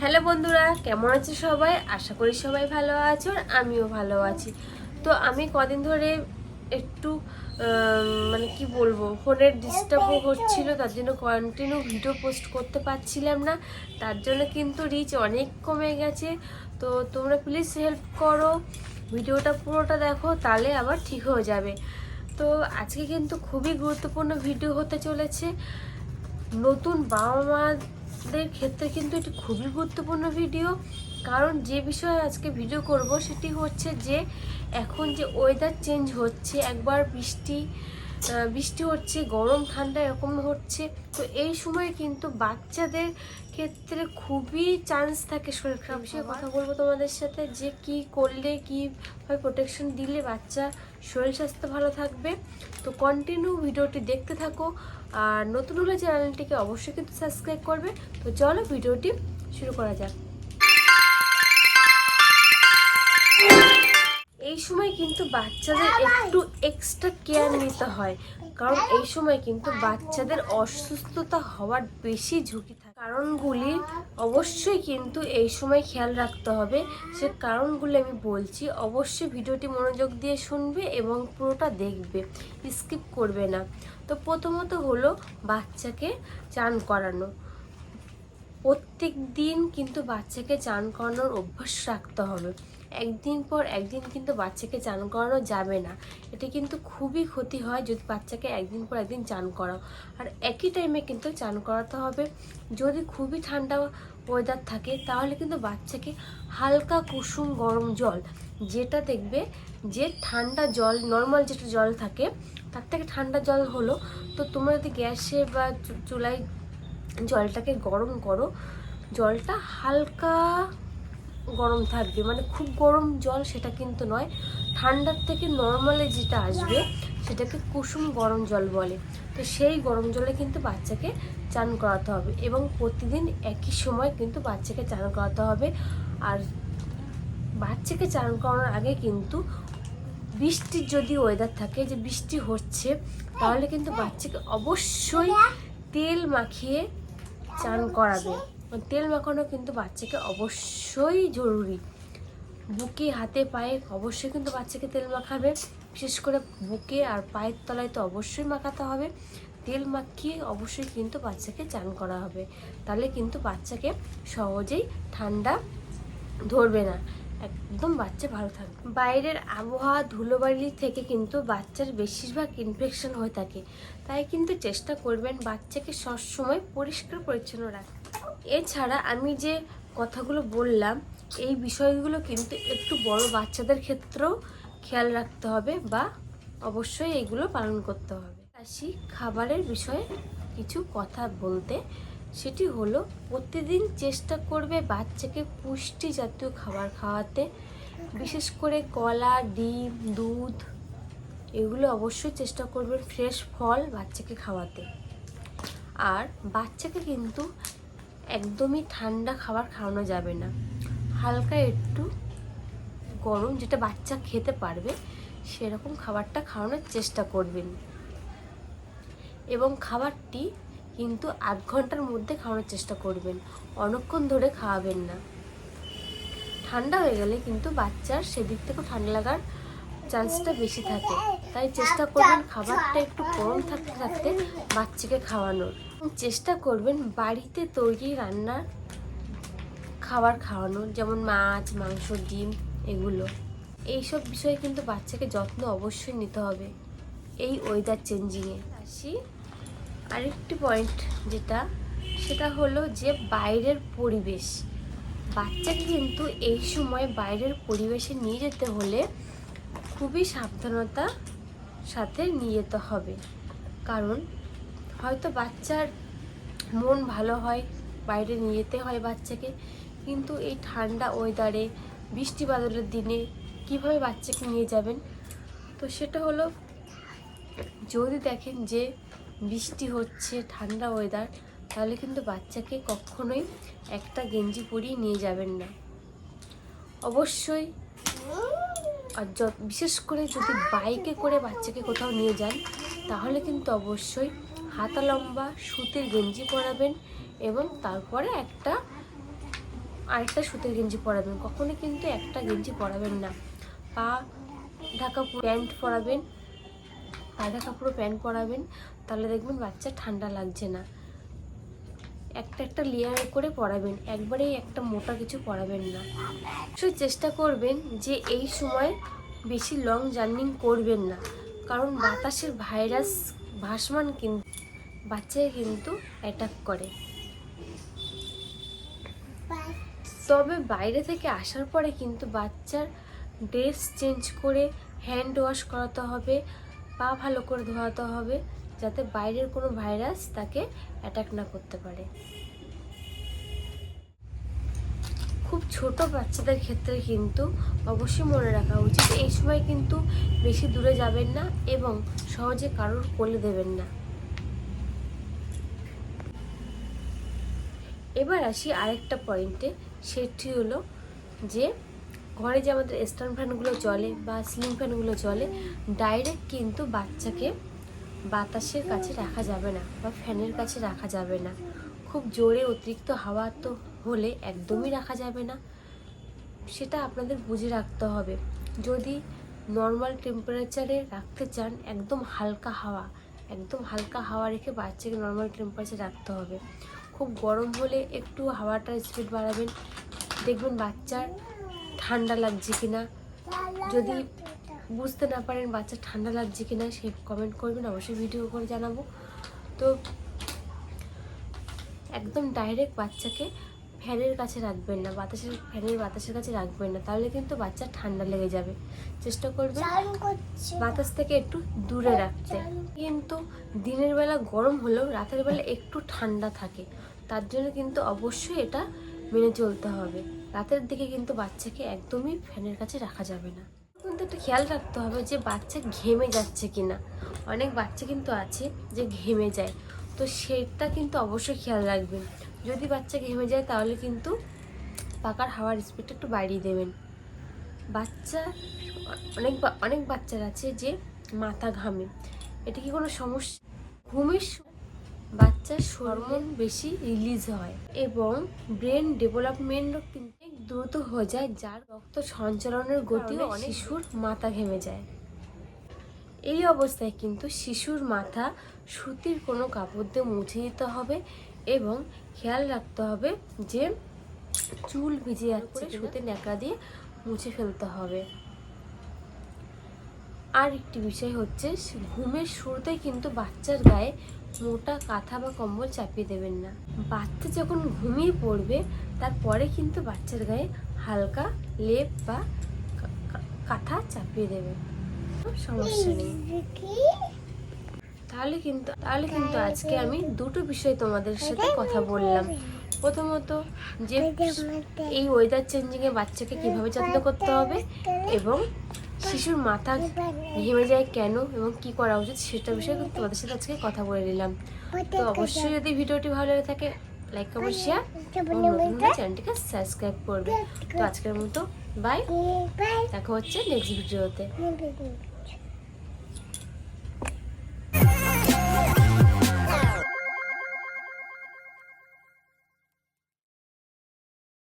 Hello বন্ধুরা, কেমন আছে সবাই? আশা করি সবাই ভালো আছো আর আমিও ভালো আছি। তো আমি কদিন ধরে একটু মানে কি বলব, ফোনের ডিস্টার্বও হচ্ছিল, তার জন্য কন্টিনিউ ভিডিও পোস্ট করতে পারছিলাম না। তার জন্য কিন্তু রিচ অনেক কমে গেছে। তো তোমরা প্লিজ হেল্প করো, ভিডিওটা পুরোটা দেখো, তাহলে আবার ঠিক হয়ে যাবে। তো আজকে কিন্তু খুবই গুরুত্বপূর্ণ ভিডিও হতে চলেছে। নতুন বাবা মাদের ক্ষেত্রে কিন্তু এটি খুবই গুরুত্বপূর্ণ ভিডিও কারণ যে বিষয়ে আজকে ভিডিও করব সেটি হচ্ছে যে এখন যে ওয়েদার চেঞ্জ হচ্ছে, একবার বৃষ্টি বৃষ্টি হচ্ছে গরম ঠান্ডা এরকম হচ্ছে। তো এই সময় কিন্তু বাচ্চাদের ক্ষেত্রে খুবই চান্স থাকে শরীর খারাপ বিষয়ে কথা বলব তোমাদের সাথে যে কি করলে কীভাবে প্রোটেকশন দিলে বাচ্চা শরীর স্বাস্থ্য ভালো থাকবে। তো কন্টিনিউ ভিডিওটি দেখতে থাকো আর নতুন হলে চ্যানেলটিকে অবশ্যই কিন্তু সাবস্ক্রাইব করবে। তো চলো ভিডিওটি শুরু করা যাক। সময় কিন্তু বাচ্চাদের একটু এক্সট্রা কেয়ার নিতে হয়। কারণ এই সময় কিন্তু বাচ্চাদের অসুস্থতা হওয়ার বেশি ঝুঁকি থাকে। কারণগুলি অবশ্যই কিন্তু এই সময় খেয়াল রাখতে হবে। সে কারণগুলি আমি বলছি, অবশ্যই ভিডিওটি মনোযোগ দিয়ে শুনবে এবং পুরোটা দেখবে স্কিপ করবে না। তো প্রথমত হলো বাচ্চাকে চান করানো। প্রত্যেক দিন কিন্তু বাচ্চাকে চান করানোর অভ্যাস রাখতে হবে। একদিন পর একদিন কিন্তু বাচ্চাকে চান করানো যাবে না। এটা কিন্তু খুবই ক্ষতি হয় যদি বাচ্চাকে একদিন পর একদিন চান করাও। আর একই টাইমে কিন্তু চান করাতে হবে। যদি খুবই ঠান্ডা ওয়েদার থাকে, তাহলে কিন্তু বাচ্চাকে হালকা কুসুম গরম জল, যেটা দেখবে যে ঠান্ডা জল নর্মাল যেটা জল থাকে, তার থেকে ঠান্ডা জল হলো, তো তোমরা যদি গ্যাসে বা চুলায় জলটাকে গরম করো, জলটা হালকা গরম থাকবে। মানে খুব গরম জল সেটা কিন্তু নয়, ঠান্ডার থেকে নর্মালে যেটা আসবে সেটাকে কুসুম গরম জল বলে। তো সেই গরম জলে কিন্তু বাচ্চাকে চান করাতে হবে এবং প্রতিদিন একই সময় কিন্তু বাচ্চাকে চান করাতে হবে। আর বাচ্চাকে চান করানোর আগে কিন্তু বৃষ্টির যদি ওয়েদার থাকে, যে বৃষ্টি হচ্ছে, তাহলে কিন্তু বাচ্চাকে অবশ্যই তেল মাখিয়ে চান করাবে। তেল মাখানো কিন্তু বাচ্চাকে অবশ্যই জরুরি। বুকে, হাতে, পায়ে অবশ্যই কিন্তু বাচ্চাকে তেল মাখাবে। বিশেষ করে বুকে আর পায়ের তলায় তো অবশ্যই মাখাতে হবে। তেল মাখিয়ে অবশ্যই কিন্তু বাচ্চাকে চান করা হবে। তাহলে কিন্তু বাচ্চাকে সহজেই ঠান্ডা ধরবে না। একদম বাচ্চা ভালো থাকবে। বাইরের আবহাওয়া ধুলোবালি থেকে কিন্তু বাচ্চার বেশিরভাগ ইনফেকশন হয়ে থাকে। তাই কিন্তু চেষ্টা করবেন বাচ্চাকে সবসময় পরিষ্কার পরিচ্ছন্ন রাখতে। এছাড়া আমি যে কথাগুলো বললাম, এই বিষয়গুলো কিন্তু একটু বড় বাচ্চাদের ক্ষেত্রেও খেয়াল রাখতে হবে বা অবশ্যই এগুলো পালন করতে হবে। আসি খাবারের বিষয়ে কিছু কথা বলতে। সেটি হলো, প্রতিদিন চেষ্টা করবে বাচ্চাকে পুষ্টি জাতীয় খাবার খাওয়াতে। বিশেষ করে কলা, ডিম, দুধ, এগুলো অবশ্যই চেষ্টা করবেন ফ্রেশ ফল বাচ্চাকে খাওয়াতে। আর বাচ্চাকে কিন্তু একদমই ঠান্ডা খাবার খাওয়ানো যাবে না। হালকা একটু গরম যেটা বাচ্চা খেতে পারবে, সেরকম খাবারটা খাওয়ানোর চেষ্টা করবেন। এবং খাবারটি কিন্তু আধ ঘণ্টার মধ্যে খাওয়ানোর চেষ্টা করবেন, অনেকক্ষণ ধরে খাওয়াবেন না। ঠান্ডা হয়ে গেলে কিন্তু বাচ্চার সেদিক থেকেও ঠান্ডা লাগার চান্সটা বেশি থাকে। তাই চেষ্টা করবেন খাবারটা একটু গরম থাকতে থাকতে বাচ্চাকে খাওয়ানোর। চেষ্টা করবেন বাড়িতে তৈরি রান্নার খাবার খাওয়ানোর যেমন মাছ, মাংস, ডিম এগুলো। এইসব বিষয়ে কিন্তু বাচ্চাকে যত্ন অবশ্যই নিতে হবে এই ওয়েদার চেঞ্জিংয়ে আসি, আরেকটি পয়েন্ট যেটা, সেটা হলো যে বাইরের পরিবেশ। বাচ্চাকে কিন্তু এই সময় বাইরের পরিবেশে নিয়ে যেতে হলে খুবই সাবধানতা সাথে নিয়ে যেতে হবে। কারণ হয়তো বাচ্চার মন ভালো হয়, বাইরে নিয়ে যেতে হয় বাচ্চাকে। কিন্তু এই ঠান্ডা ওয়েদারে, বৃষ্টি বাদলের দিনে কীভাবে বাচ্চাকে নিয়ে যাবেন? তো সেটা হলো, যদি দেখেন যে বৃষ্টি হচ্ছে, ঠান্ডা ওয়েদার, তাহলে কিন্তু বাচ্চাকে কখনোই একটা গেঞ্জি পরিয়ে নিয়ে যাবেন না। অবশ্যই আর বিশেষ করে যদি বাইকে করে বাচ্চাকে কোথাও নিয়ে যান, তাহলে কিন্তু অবশ্যই হাতা লম্বা, সুতির গেঞ্জি পরাবেন এবং তারপরে একটা, আরেকটা সুতির গেঞ্জি পরাবেন। কখনো কিন্তু একটা গেঞ্জি পরাবেন না। পা ঢাকা প্যান্ট পরাবেন, পা ঢাকা পুরো প্যান্ট পরাবেন, তাহলে দেখবেন বাচ্চা ঠান্ডা লাগছে না। একটা একটা লেয়ার করে পরাবেন একবারেই একটা মোটা কিছু পরাবেন না। অবশ্যই চেষ্টা করবেন যে এই সময় বেশি লং জার্নিং করবেন না। কারণ বাতাসের ভাইরাস ভাসমান কিন্তু বাচ্চাকে কিন্তু অ্যাটাক করে। তবে বাইরে থেকে আসার পরে কিন্তু বাচ্চার ড্রেস চেঞ্জ করে হ্যান্ড ওয়াশ করাতে হবে, পা ভালো করে ধোয়াতে হবে। যাতে বাইরের কোনো ভাইরাস তাকে অ্যাটাক না করতে পারে। খুব ছোট বাচ্চাদের ক্ষেত্রে কিন্তু অবশ্যই মনে রাখা উচিত, এই সময় কিন্তু বেশি দূরে যাবেন না এবং সহজে কারোর কোলে দেবেন না। এবার আসি আরেকটা পয়েন্টে সেটি হলো যে ঘরে যে আমাদের স্ট্যান্ড ফ্যানগুলো চলে বা সিলিং ফ্যানগুলো চলে ডাইরেক্ট কিন্তু বাচ্চাকে বাতাসের কাছে রাখা যাবে না বা ফ্যানের কাছে রাখা যাবে না। খুব জোরে অতিরিক্ত হাওয়া তো হলে একদমই রাখা যাবে না। সেটা আপনাদের বুঝে রাখতে হবে। যদি নর্মাল টেম্পারেচারে রাখতে চান, একদম হালকা হাওয়া, একদম হালকা হাওয়া রেখে বাচ্চাকে নর্মাল টেম্পারেচার রাখতে হবে। খুব গরম হলে একটু হাওয়াটার স্পিড বাড়াবেন। দেখবেন বাচ্চার ঠান্ডা লাগছে কিনা। যদি বুঝতে না পারেন বাচ্চা ঠান্ডা লাগছে কিনা সে কমেন্ট করবেন অবশ্যই ভিডিও করে জানাব। তো একদম ডাইরেক্ট বাচ্চাকে ফ্যানের কাছে রাখবেন না বাতাসের ফ্যানের বাতাসের কাছে রাখবেন না তাহলে কিন্তু বাচ্চার ঠান্ডা লেগে যাবে। চেষ্টা করবেন বাতাস থেকে একটু দূরে রাখতে। কিন্তু দিনের বেলা গরম হলেও রাতের বেলা একটু ঠান্ডা থাকে তার জন্য কিন্তু অবশ্যই এটা মেনে চলতে হবে। রাতের দিকে কিন্তু বাচ্চাকে একদমই ফ্যানের কাছে রাখা যাবে না। কিন্তু একটু খেয়াল রাখতে হবে যে বাচ্চা ঘেমে যাচ্ছে কিনা। অনেক বাচ্চা কিন্তু আছে যে ঘেমে যায়। তো সেটা কিন্তু অবশ্যই খেয়াল রাখবেন। যদি বাচ্চা ঘেমে যায় তাহলে কিন্তু পাকার হাওয়ার স্পিডটা একটু বাড়িয়ে দেবেন। বাচ্চা, অনেক অনেক বাচ্চার আছে যে মাথা ঘামে। এটা কি কোনো সমস্যা? ঘুমের বাচ্চার হরমোন বেশি রিলিজ হয় এবং ব্রেন ডেভেলপমেন্টও কিন্তু দ্রুত হয়ে যায় যার রক্ত সঞ্চালনের গতিও অনেক শিশুর মাথা ঘেমে যায়। এই অবস্থায় কিন্তু শিশুর মাথা সুতির কোনো কাপড় দিয়ে মুছে দিতে হবে এবং খেয়াল রাখতে হবে যে চুল ভিজে যাচ্ছে সুতির ন্যাকড়া দিয়ে মুছে ফেলতে হবে। আর একটি বিষয় হচ্ছে ঘুমের শুরুতে কিন্তু বাচ্চার গায়ে মোটা কাঁথা বা কম্বল চাপিয়ে দেবেন না। বাচ্চা যখন ঘুমিয়ে পড়বে, তারপরে কিন্তু বাচ্চার গায়ে হালকা লেপ বা কাঁথা চাপিয়ে দেবেন। সমস্যা নেই। তাহলে কিন্তু তাহলে কিন্তু আজকে আমি দুটো বিষয় তোমাদের সাথে কথা বললাম। প্রথমত যে এই ওয়েদার চেঞ্জিংয়ে বাচ্চাকে কীভাবে যত্ন করতে হবে এবং শিশুর মাথা ঘেমে যায় কেন এবং কি করা উচিত সেটা বিষয়ে তোমাদের সাথে আজকে কথা বলে নিলাম। তো অবশ্যই যদি ভিডিওটি ভালো লেগে থাকে লাইক কমেন্ট শেয়ার চ্যানেলটিকে সাবস্ক্রাইব করবে। তো আজকের মতো বাই দেখা হচ্ছে নেক্সট ভিডিওতে.